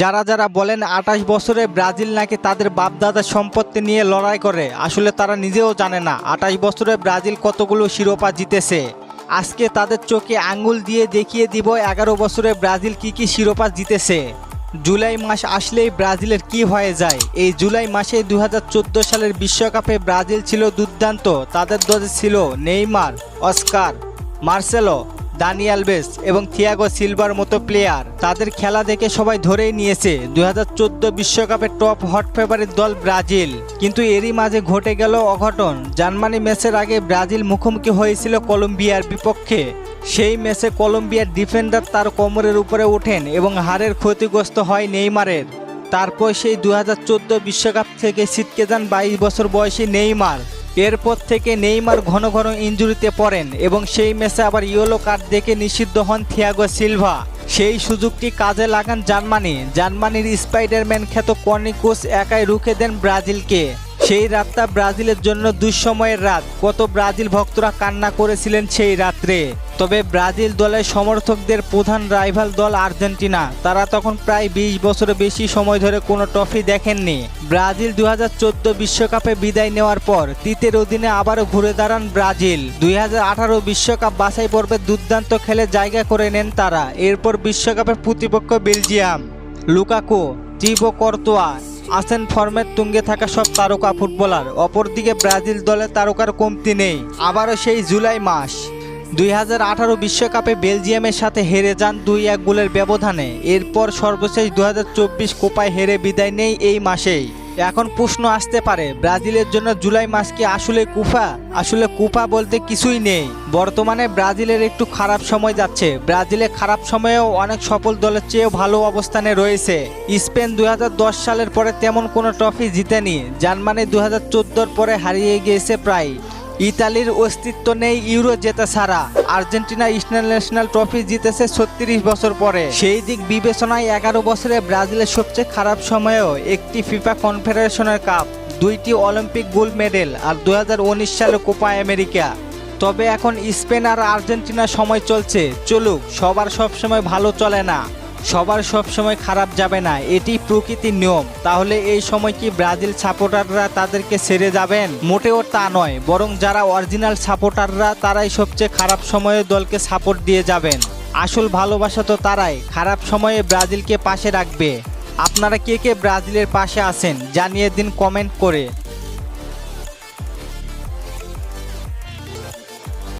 যারা যারা বলেন আঠাশ বছরে ব্রাজিল নাকি তাদের বাপদাদার সম্পত্তি নিয়ে লড়াই করে, আসলে তারা নিজেও জানে না। আঠাশ বছরে ব্রাজিল কতগুলো শিরোপা জিতেছে। আজকে তাদের চোখে আঙ্গুল দিয়ে দেখিয়ে দিব এগারো বছরে ব্রাজিল কি কি শিরোপা জিতেছে। জুলাই মাস আসলেই ব্রাজিলের কি হয়ে যায়? এই জুলাই মাসে দু হাজার চোদ্দ সালের বিশ্বকাপে ব্রাজিল ছিল দুর্দান্ত। তাদের দলে ছিল নেইমার, অস্কার, মার্সেলো দানিয়াল বেস এবং থিয়াগো সিলভার মতো প্লেয়ার। তাদের খেলা দেখে সবাই ধরেই নিয়েছে দুই বিশ্বকাপের টপ হট ফেভারিট দল ব্রাজিল। কিন্তু এরই মাঝে ঘটে গেল অঘটন। জার্মানি ম্যাচের আগে ব্রাজিল মুখোমুখি হয়েছিল কলম্বিয়ার বিপক্ষে। সেই ম্যাচে কলম্বিয়ার ডিফেন্ডার তার কোমরের উপরে ওঠেন এবং হারের ক্ষতিগ্রস্ত হয় নেইমারের। তারপর সেই দু বিশ্বকাপ থেকে ছিটকে যান বাইশ বছর বয়সী নেইমার। এরপর থেকে নেইমার ঘন ঘন ইঞ্জুরিতে পড়েন এবং সেই ম্যাচে আবার ইয়েলো কার্ড দেখে নিষিদ্ধ হন থিয়াগো সিলভা। সেই সুযোগটি কাজে লাগান জার্মানি। জার্মানির স্পাইডারম্যান খ্যাত কর্নিকোস একাই রুখে দেন ব্রাজিলকে। সেই রাতটা ব্রাজিলের জন্য দুঃসময়ের রাত। কত ব্রাজিল ভক্তরা কান্না করেছিলেন সেই রাত্রে। তবে ব্রাজিল দলের সমর্থকদের প্রধান রাইভাল দল আর্জেন্টিনা। তারা তখন প্রায় বিশ বছরের বেশি সময় ধরে কোনো ট্রফি দেখেননি। ব্রাজিল দু বিশ্বকাপে বিদায় নেওয়ার পর তৃতীয় অধীনে আবারও ঘুরে দাঁড়ান ব্রাজিল। দুই বিশ্বকাপ বাছাই পর্বে দুর্দান্ত খেলে জায়গা করে নেন তারা। এরপর বিশ্বকাপের প্রতিপক্ষ বেলজিয়াম। লুকাকো টিবো কর্তোয়া আছেন ফর্মের তুঙ্গে থাকা সব তারকা ফুটবলার। অপরদিকে ব্রাজিল দলে তারকার কমতি নেই। আবারও সেই জুলাই মাস। দুই হাজার বিশ্বকাপে বেলজিয়ামের সাথে হেরে যান দুই এক গোলের ব্যবধানে। এরপর সর্বশেষ দু হাজার চব্বিশ কোপায় হেরে বিদায় নেই এই মাসেই। এখন প্রশ্ন আসতে পারে, ব্রাজিলের জন্য জুলাই মাস কি আসলে কুফা? আসলে কুফা বলতে কিছুই নেই। বর্তমানে ব্রাজিলের একটু খারাপ সময় যাচ্ছে। ব্রাজিলে খারাপ সময়েও অনেক সফল দলের চেয়েও ভালো অবস্থানে রয়েছে। স্পেন দুই হাজার দশ সালের পরে তেমন কোনো ট্রফি জিতেনি। জার্মানি দু হাজার পরে হারিয়ে গিয়েছে প্রায়। ইতালির অস্তিত্ব নেই ইউরো জেতা ছাড়া। আর্জেন্টিনা ইন্টারন্যাশনাল ট্রফি জিতেছে ছত্রিশ বছর পরে। সেই দিক বিবেচনায় এগারো বছরে ব্রাজিলের সবচেয়ে খারাপ সময়েও একটি ফিফা কনফেডারেশনের কাপ, দুইটি অলিম্পিক গোল্ড মেডেল আর দু হাজার উনিশ সালে কোপা আমেরিকা। তবে এখন স্পেন আর আর্জেন্টিনার সময় চলছে। চলুক, সবার সবসময় ভালো চলে না। সবার সব সময় খারাপ যাবে না এটি প্রকৃতির নিয়ম। তাহলে এই সময় কি ব্রাজিল সাপোর্টাররা তাদেরকে ছেড়ে যাবেন? মোটেও তা নয়, বরং যারা অরিজিনাল সাপোর্টাররা, তারাই সবচেয়ে খারাপ সময়ে দলকে সাপোর্ট দিয়ে যাবেন। আসল ভালোবাসা তো তারাই, খারাপ সময়ে ব্রাজিলকে পাশে রাখবে। আপনারা কে কে ব্রাজিলের পাশে আছেন, জানিয়ে দিন কমেন্ট করে।